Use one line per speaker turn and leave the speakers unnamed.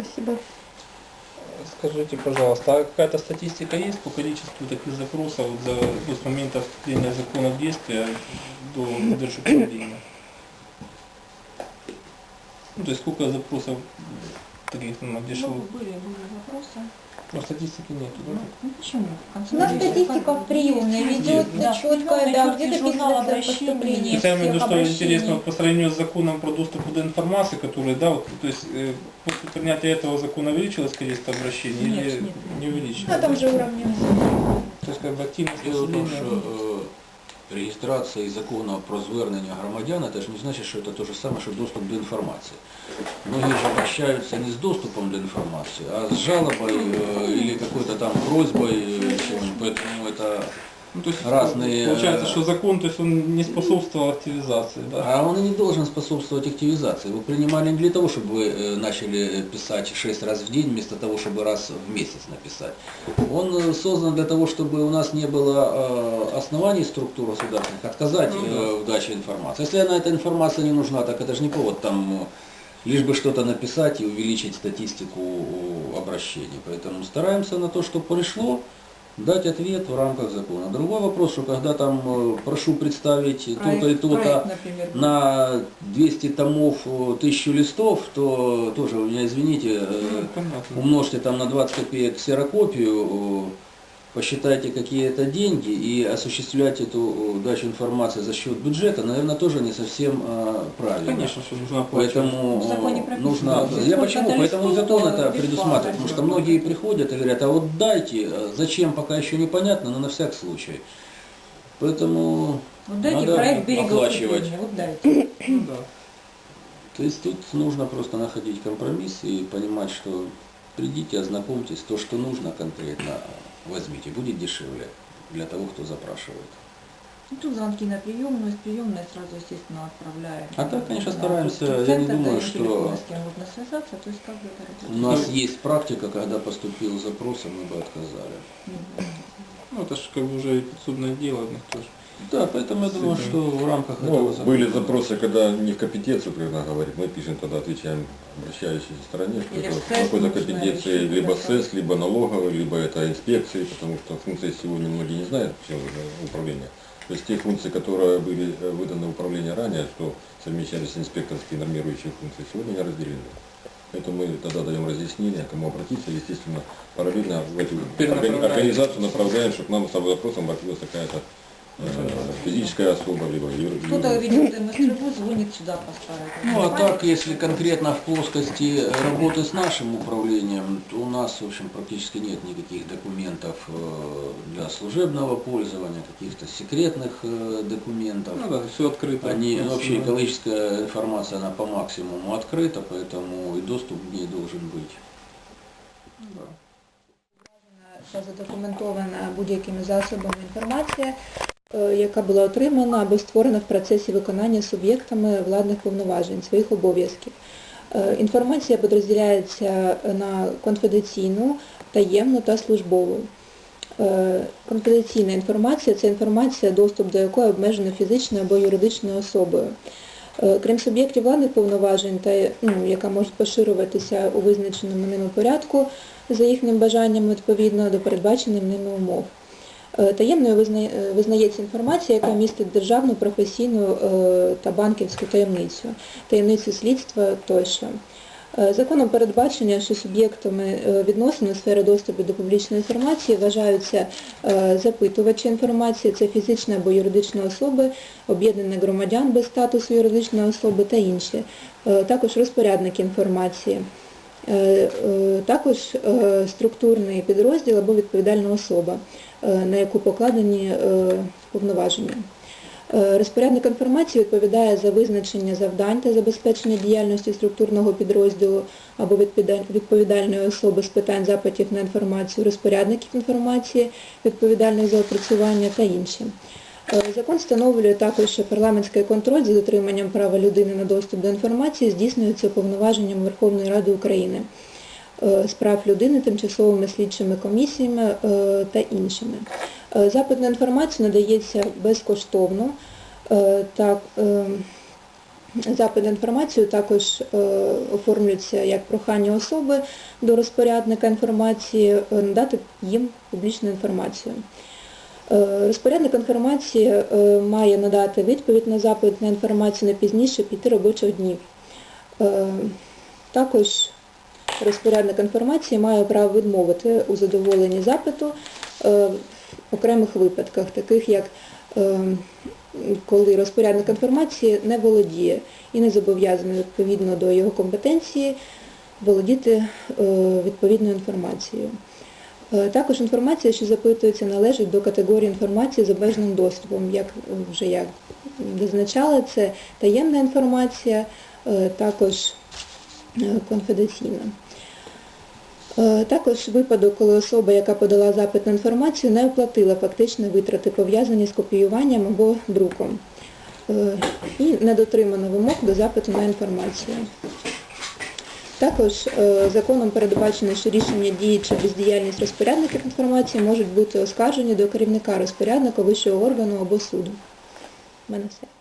Спасибо.
Скажите, пожалуйста, а какая-то статистика есть по количеству таких запросов за, ну, с момента вступления закона в действие до держуправления? Ну, то есть сколько запросов таких ну, надешло?
Ну, были, были вопросы.
Ну, статистики нету,
Ну,
да?
ну почему? В конце
У нас
концов,
статистика
как-
приемная ведет
Да,
четкая, да, где
четкий журнал
записывается
обращений.
поступление
Хотя я имею в виду,
всех
что
обращений.
интересно по сравнению с законом про доступ до информации, который, да, вот, то есть э, после принятия этого закона увеличилось количество обращений
Нет,
или
нет.
не увеличилось?
Ну, там же уровень.
То есть как бы активность
Дело в тому,
населения...
що е, реєстрація закону про звернення громадян, це ж не значить, що це те ж саме, що доступ до інформації. Многие же обращаются не с доступом до информации, а с жалобой э, или какой-то там просьбой, э, чем- поэтому это
Ну, то есть
разные,
Получается,
э,
что закон, то есть он не способствовал активизации, да?
А он и не должен способствовать активизации. Его принимали не для того, чтобы вы э, начали писать 6 раз в день, вместо того, чтобы раз в месяц написать. Он э, создан для того, чтобы у нас не было э, оснований структур государственных отказать
Ну да.
э, в даче информации. Если она, эта информация не нужна, так это же не повод там э, лишь бы что-то написать и увеличить статистику э, обращений. Поэтому стараемся на то, что пришло, дать ответ в рамках закона. Другой вопрос, что когда там э, прошу представить то-то и
Проект-
то-то,
проект, например, был.
на 200 томов, э, 1000 листов, то тоже, вы меня извините, э,
Ну, понятно.
умножьте там на 20 копеек ксерокопию, э, посчитайте, какие это деньги, и осуществлять эту э, дачу информации за счет бюджета, наверное, тоже не совсем э, правильно.
Конечно, что нужно оплачивать.
Поэтому э, нужно...
да,
Я почему?
это
Поэтому закон это предусматривает. Потому что многие приходят и говорят, а вот дайте, зачем, пока еще непонятно, но на всякий случай. Поэтому
Вот дайте
надо
проект
оплачивать.
вот дайте.
Ну, да.
То есть тут нужно просто находить компромисс и понимать, что придите, ознакомьтесь, то, что нужно конкретно, возьмите, будет дешевле для того, кто запрашивает.
Ну, тут звонки на приемную, с приемной сразу, естественно, отправляем.
А так, конечно, стараемся. Я не думаю, что-
с кем можно связаться, то есть как бы это
У
работает.
нас есть практика, когда поступил запрос, и мы бы отказали.
Ну, это же как бы уже и подсудное дело у них тоже.
Да, поэтому я думаю, что в рамках
Ну,
этого закона...
были запросы, когда не в компетенцию примерно говорит, мы пишем, тогда отвечаем обращающейся стороне, что
Или
это какой-то компетенции либо. СЭС, либо налоговой, либо это инспекции, потому что функции сегодня многие не знают, чем это управление. То есть те функции, которые были э, выданы в управление ранее, что совмещались инспекторские нормирующие функции, сегодня не разделены. Поэтому мы тогда даем разъяснение, кому обратиться, естественно, параллельно в эту организацию направляем, чтобы к нам с запросом обратилась какая-то физическая особа, либо юр-
Кто-то ведет МС-трубу, звонит сюда по старой.
Ну а так, если конкретно в плоскости работы с нашим управлением, то у нас, в общем, практически нет никаких документов э, для служебного пользования, каких-то секретных э, документов.
Ну да, все открыто.
Они,
То есть,
вообще
ну,
экологическая информация, она по максимуму открыта, поэтому и доступ к ней должен быть.
ну, да.
Що задокументована будь-якими засобами інформація, яка була отримана або створена в процесі виконання суб'єктами владних повноважень, своїх обов'язків. Е, Інформація подрозділяється на конфіденційну, таємну та службову. Е, Конфіденційна інформація це інформація, доступ до якої обмежено фізичною або юридичною особою. Е, Крім суб'єктів владних повноважень, та, ну, яка може поширюватися у визначеному ними порядку за їхнім бажанням відповідно до передбачених ними умов. Е, Таємною е, визнається інформація, яка містить державну, професійну е, та банківську таємницю, таємницю слідства тощо. Законом передбачення, що суб'єктами відносин у сфері доступу до публічної інформації вважаються запитувачі інформації, це фізичні або юридичні особи, об'єднання громадян без статусу юридичної особи та інші. Також розпорядники інформації. Е, е, Також е, структурний підрозділ або відповідальна особа, на яку покладені повноваження. Розпорядник інформації відповідає за визначення завдань та забезпечення діяльності структурного підрозділу або відповідальної особи з питань запитів на інформацію, розпорядників інформації, відповідальних за опрацювання та інші. Е, Закон встановлює також, що парламентський контроль за дотриманням права людини на доступ до інформації здійснюється уповноваженням Верховної Ради України е, з прав людини, тимчасовими слідчими комісіями е, та іншими. Запит на інформацію надається безкоштовно. Так, Запит на інформацію також оформлюється як прохання особи до розпорядника інформації надати їм публічну інформацію. Е, Розпорядник інформації е, має надати відповідь на запит на інформацію не пізніше 5 робочих днів. Е, Також розпорядник інформації має право відмовити у задоволенні запиту в окремих випадках, таких як коли розпорядник інформації не володіє і не зобов'язаний відповідно до його компетенції володіти відповідною інформацією. Е, Також інформація, що запитується, належить до категорії інформації з обмеженим доступом, як вже я визначала, це таємна інформація, е, також е, конфіденційна. Також випадок, коли особа, яка подала запит на інформацію, не оплатила фактичні витрати, пов'язані з копіюванням або друком, і не дотримано вимог до запиту на інформацію. Також е, законом передбачено, що рішення дії чи бездіяльність розпорядників інформації можуть бути оскаржені до керівника розпорядника вищого органу або суду. У мене все.